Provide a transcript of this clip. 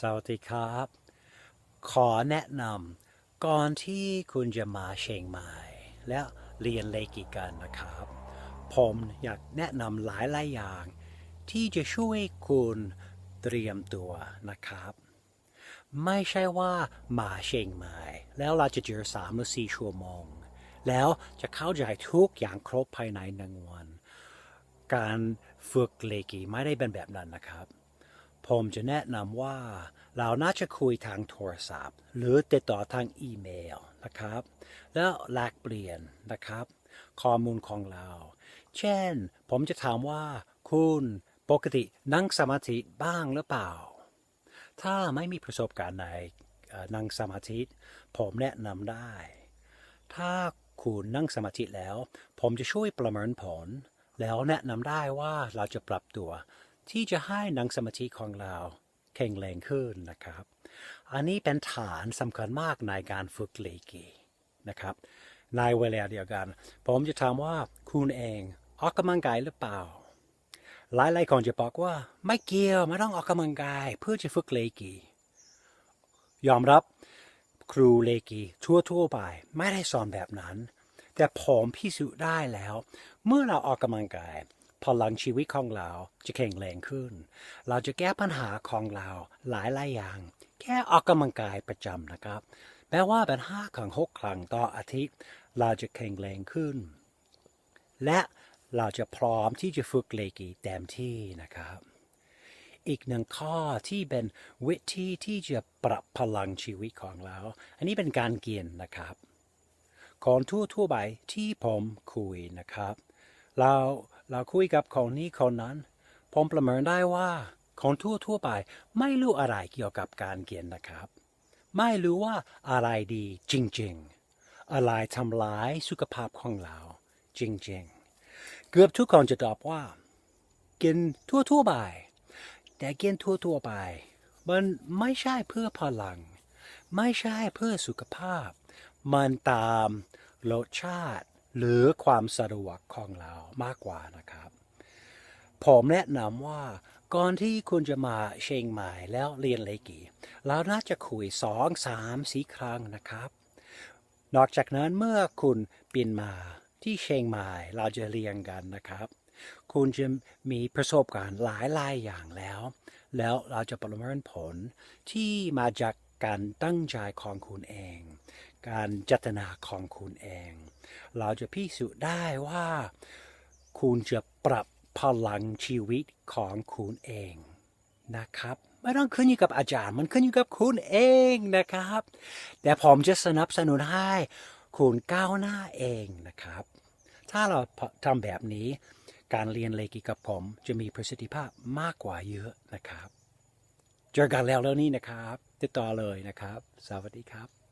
สวัสดีครับ ขอแนะนำก่อนที่คุณจะมาเชียงใหม่ และเรียนเลกิกันนะครับ ผมอยากแนะนำหลายหลายอย่าง ที่จะช่วยคุณเตรียมตัวนะครับ ไม่ใช่ว่ามาเชียงใหม่ แล้วเราจะเจอสามหรือสี่ชั่วโมง แล้วจะเข้าใจทุกอย่างครบภายในหนึ่งวัน การฝึกเลกีไม่ได้เป็นแบบนั้นนะครับ ผมจะแนะนำว่าเราน่าจะคุยทางโทรศัพท์ หรือติดต่อทางอีเมลนะครับ แล้วแลกเปลี่ยนนะครับ ข้อมูลของเรา เช่น ผมจะถามว่า คุณปกตินั่งสมาธิบ้างหรือเปล่า ถ้าไม่มีประสบการณ์ในนั่งสมาธิ ผมแนะนำได้ ถ้าคุณนั่งสมาธิแล้ว ผมจะช่วยประเมินผล แล้วแนะนำได้ว่าเราจะปรับตัว ที่จะให้นังสมาธิของเราแข็งแรงขึ้นนะครับ อันนี้เป็นฐานสำคัญมากในการฝึกเลกีนะครับ ในเวลาเดียวกัน ผมจะถามว่าคุณเองออกกำลังกายหรือเปล่า หลายๆคนจะบอกว่าไม่เกี่ยวไม่ต้องออกกำลังกายเพื่อจะฝึกเลกียอมรับครูเลกีทั่วๆไปไม่ได้สอนแบบนั้น แต่ผมพิสูจน์ได้แล้ว เมื่อเราออกกำลังกาย พลังชีวิตของเราจะแข็งแรงขึ้น เราจะแก้ปัญหาของเราหลายหลายอย่าง แค่ออกกำลังกายประจำนะครับ แม้ว่าเป็นห้าครั้งหกครั้งต่ออาทิตย์ เราจะแข็งแรงขึ้น และเราจะพร้อมที่จะฝึกเลกีเต็มที่นะครับ อีกหนึ่งข้อที่เป็นวิธีที่จะปรับพลังชีวิตของเรา อันนี้เป็นการเกียนนะครับคนทั่วทั่วๆไปที่ผมคุยนะครับ เราเราคุยกับคนนี้คนนั้น ผมประเมินได้ว่าคนทั่วทั่วไป ไม่รู้อะไรเกี่ยวกับการเกียนนะครับ ไม่รู้ว่าอะไรดีจริงๆ อะไรทำร้ายสุขภาพของเรา จริงๆ เกือบทุกคนจะตอบว่า กินทั่วทั่วไป แต่กินทั่วทั่วไป มันไม่ใช่เพื่อพลัง ไม่ใช่เพื่อสุขภาพ มันตามรสชาติ หรือความสะดวกของเรามากกว่านะครับ ผมแนะนำว่าก่อนที่คุณจะมาเชียงใหม่แล้วเรียนเลกีเราน่าจะคุยสองสามสี่ครั้งนะครับ นอกจากนั้นเมื่อคุณปีนมาที่เชียงใหม่เราจะเรียนกันนะครับ คุณจะมีประสบการณ์หลายหลายอย่างแล้ว แล้วเราจะประเมินผลที่มาจากการตั้งใจของคุณเอง การจัตนาของคุณเอง เราจะพิสูจน์ได้ว่า คุณจะปรับพลังชีวิตของคุณเองนะครับไม่ต้องขึ้นอยู่กับอาจารย์มันขึ้นอยู่กับคุณเองนะครับ แต่ผมจะสนับสนุนให้คุณก้าวหน้าเองนะครับ ถ้าเราทำแบบนี้ การเรียนเลกิกับผมจะมีประสิทธิภาพมากกว่าเยอะนะครับ เจอกันแล้วแล้วนี่นะครับ ติดต่อเลยนะครับ สวัสดีครับ